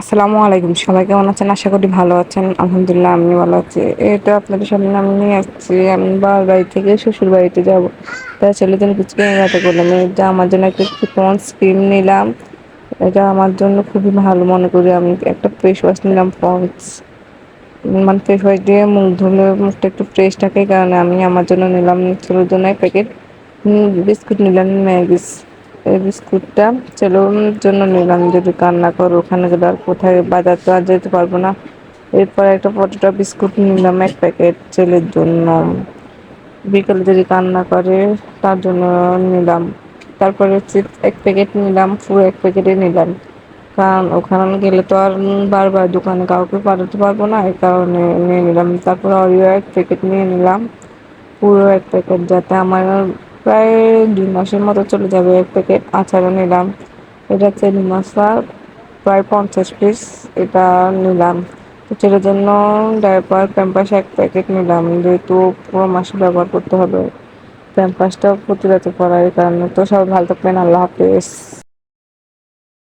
আসসালামু আলাইকুম। সবাই কেমন আছেন? আশা করি ভালো আছেন। আলহামদুলিল্লাহ আমি ভালো আছি। এটা আপনাদের সামনে আমি নিয়ে আসছি। আমি বাবার বাড়ি থেকে শ্বশুর বাড়িতে যাব। তাই জন্য কিছু কেনাকাটা করলাম। এটা আমার জন্য একটা পন্স ক্রিম নিলাম। এটা আমার জন্য খুবই ভালো। মনে করি আমি একটা ফেস ওয়াশ নিলাম পন্স মানে ফেস ওয়াশ দিয়ে মুখ ধুলে মুখটা একটু ফ্রেশ থাকে। কারণে আমি আমার জন্য নিলাম ছেলের জন্য এক প্যাকেট বিস্কুট নিলাম ম্যাগিস। এই বিস্কুটটা ছেলের জন্য নিলাম। যদি কান্না করে, ওখানে গেলে আর কোথায়? বাজার তো আর যেতে পারব না। এরপর একটা পটেটো বিস্কুট নিলাম এক প্যাকেট ছেলের জন্য। বিকেলে যদি কান্না করে, তার জন্য নিলাম। তারপরে চিপস এক প্যাকেট নিলাম, পুরো এক প্যাকেটই নিলাম। কারণ ওখানে গেলে তো আর বারবার দোকানে কাউকে পাঠাতে পারব না, এই কারণে নিয়ে নিলাম। তারপর অরিও এক প্যাকেট নিয়ে নিলাম। পুরো এক প্যাকেট যাতে আমার প্রায় দুই মাসের মতো চলে যাবে এক প্যাকেট আচারও নিলাম। এটা চেরি মশলা প্রায় পঞ্চাশ পিস এটা নিলাম। তো সেটার জন্য ডায়পার, প্যাম্পাস এক প্যাকেট নিলাম। যেহেতু পুরো মাসে ব্যবহার করতে হবে। প্যাম্পাসটাও প্রতি রাতে পরার এই কারণে। তো সবাই ভালো থাকবেন। আল্লাহ হাফেজ।